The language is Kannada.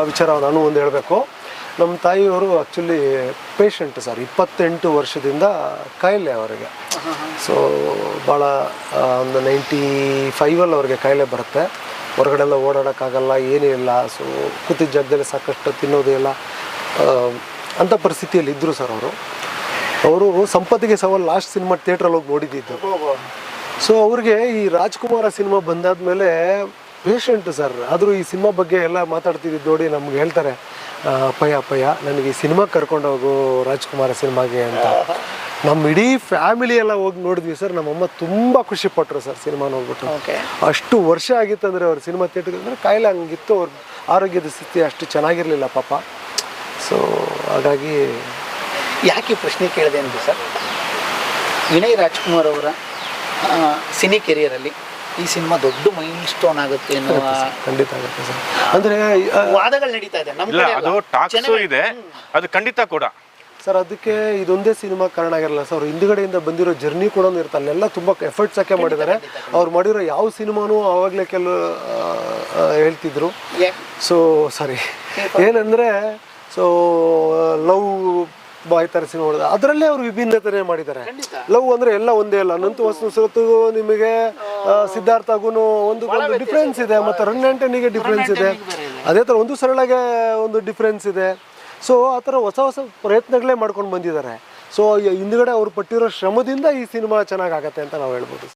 ಆ ವಿಚಾರ ನಾನು ಒಂದು ಹೇಳಬೇಕು. ನಮ್ಮ ತಾಯಿಯವರು ಆ್ಯಕ್ಚುಲಿ ಪೇಷಂಟ್ ಸರ್ ಇಪ್ಪತ್ತೆಂಟು ವರ್ಷದಿಂದ ಕಾಯಿಲೆ ಅವರಿಗೆ. ಸೊ ಭಾಳ ಒಂದು ನೈಂಟಿ ಫೈವಲ್ಲಿ ಅವ್ರಿಗೆ ಕಾಯಿಲೆ ಬರುತ್ತೆ. ಹೊರಗಡೆ ಎಲ್ಲ ಓಡಾಡೋಕ್ಕಾಗಲ್ಲ, ಏನೂ ಇಲ್ಲ. ಸೊ ಕೂತಿದ್ದ ಜಾಗದಲ್ಲಿ ಸಾಕಷ್ಟು ತಿನ್ನೋದೇ ಇಲ್ಲ. ಅಂಥ ಪರಿಸ್ಥಿತಿಯಲ್ಲಿ ಇದ್ದರು ಸರ್ ಅವರು. ಅವರು ಸಂಪತ್ತಿಗೆ ಸವಾಲ್ ಲಾಸ್ಟ್ ಸಿನಿಮಾ ಥಿಯೇಟ್ರಲ್ಲಿ ಹೋಗಿ ನೋಡಿದ್ದಿದ್ದು ಸೊ ಅವ್ರಿಗೆ ಈ ರಾಜ್ಕುಮಾರ ಸಿನಿಮಾ ಬಂದಾದ್ಮೇಲೆ ಪೇಷಂಟ್ ಸರ್ ಆದರೂ ಈ ಸಿನಿಮಾ ಬಗ್ಗೆ ಎಲ್ಲ ಮಾತಾಡ್ತಿದ್ದು ನೋಡಿ ನಮ್ಗೆ ಹೇಳ್ತಾರೆ ಅಪ್ಪಯ್ಯ ಅಪ್ಪಯ್ಯ ನನಗೆ ಈ ಸಿನಿಮಾ ಕರ್ಕೊಂಡು ಹೋಗು ರಾಜ್ಕುಮಾರ ಸಿನಿಮಾಗೆ ಅಂತ. ನಮ್ಮ ಇಡೀ ಫ್ಯಾಮಿಲಿ ಎಲ್ಲ ಹೋಗಿ ನೋಡಿದ್ವಿ ಸರ್ ನಮ್ಮಮ್ಮ ತುಂಬ ಖುಷಿ ಪಟ್ಟರು ಸರ್ ಸಿನಿಮಾ ನೋಡ್ಬಿಟ್ಟು. ಅಷ್ಟು ವರ್ಷ ಆಗಿತ್ತು ಅಂದರೆ ಅವ್ರ ಸಿನಿಮಾ ಥಿಯೇಟರ್ ಅಂದರೆ ಕಾಯಿಲೆ ಹಂಗಿತ್ತು ಅವ್ರ ಆರೋಗ್ಯದ ಸ್ಥಿತಿ ಅಷ್ಟು ಚೆನ್ನಾಗಿರಲಿಲ್ಲ ಪಾಪ. ಸೊ ಹಾಗಾಗಿ ಯಾಕೆ ಪ್ರಶ್ನೆ ಕೇಳಿದೆ ಅಂದ್ರೆ ಸರ್? ವಿನಯ್ ರಾಜ್ಕುಮಾರ್ ಅವರ ಸಿನಿ ಕೆರಿಯರಲ್ಲಿ ಈ ಸಿನಿಮಾ ದೊಡ್ಡ ಮೈಲ್ ಸ್ಟೋನ್ ಆಗುತ್ತೆ ಎನ್ನುವ ಖಂಡಿತ ಆಗುತ್ತೆ ಸರ್. ಅಂದರೆ ವಾದಗಳು ನಡೀತಾ ಇದೆ ನಮ್ಮ ಇಲ್ಲ ಕಡೆ ಅದು. ಟಾಕ್ಸು ಇದೆ. ಅದು ಖಂಡಿತ ಕೂಡ. ಸರ್ ಅದಕ್ಕೆ ಇದೊಂದೇ ಸಿನಿಮಾ ಕಾರಣ ಆಗಿರಲ್ಲ ಸರ್. ಅವ್ರು ಹಿಂದ್ಗಡೆಯಿಂದ ಬಂದಿರೋ ಜರ್ನಿ ಕೂಡ ಇರುತ್ತೆ. ಅಲ್ಲೆಲ್ಲ ತುಂಬ ಎಫರ್ಟ್ಸ್ ಹಾಕಿ ಮಾಡಿದ್ದಾರೆ. ಅವ್ರು ಮಾಡಿರೋ ಯಾವ ಸಿನಿಮಾನು ಆವಾಗಲೇ ಕೆಲವು ಹೇಳ್ತಿದ್ರು. ಯಾ- ಸೊ ಸಾರಿ. ಏನಂದರೆ ಸೊ ಲವ್ ಬಾಯ್ ತರಿಸಿ ಸಿನಿಮಾ ಮಾಡಿದ ಅದರಲ್ಲೇ ಅವರು ವಿಭಿನ್ನತೆ ಮಾಡಿದ್ದಾರೆ. ಲವ್ ಅಂದ್ರೆ ಎಲ್ಲ ಒಂದೇ ಅಲ್ಲ. ನಂತು ವಸ್ತು ಸೊತ್ತಿಗೂ ನಿಮಗೆ ಸಿದ್ಧಾರ್ಥ ಸಿದ್ಧಾರ್ಥಗೂ ಒಂದು ಒಂದು ಡಿಫ್ರೆನ್ಸ್ ಇದೆ. ಮತ್ತು ರನ್ ಆ್ಯಂಟನಿಗೆ ಡಿಫ್ರೆನ್ಸ್ ಇದೆ. ಅದೇ ಥರ ಒಂದು ಸರಳಗೆ ಒಂದು ಡಿಫ್ರೆನ್ಸ್ ಇದೆ. ಸೊ ಆ ಥರ ಹೊಸ ಹೊಸ ಪ್ರಯತ್ನಗಳೇ ಮಾಡ್ಕೊಂಡು ಬಂದಿದ್ದಾರೆ. ಸೊ ಹಿಂದ್ಗಡೆ ಅವ್ರು ಪಟ್ಟಿರೋ ಶ್ರಮದಿಂದ ಈ ಸಿನಿಮಾ ಚೆನ್ನಾಗಾಗತ್ತೆ ಅಂತ ನಾವು ಹೇಳ್ಬೋದು.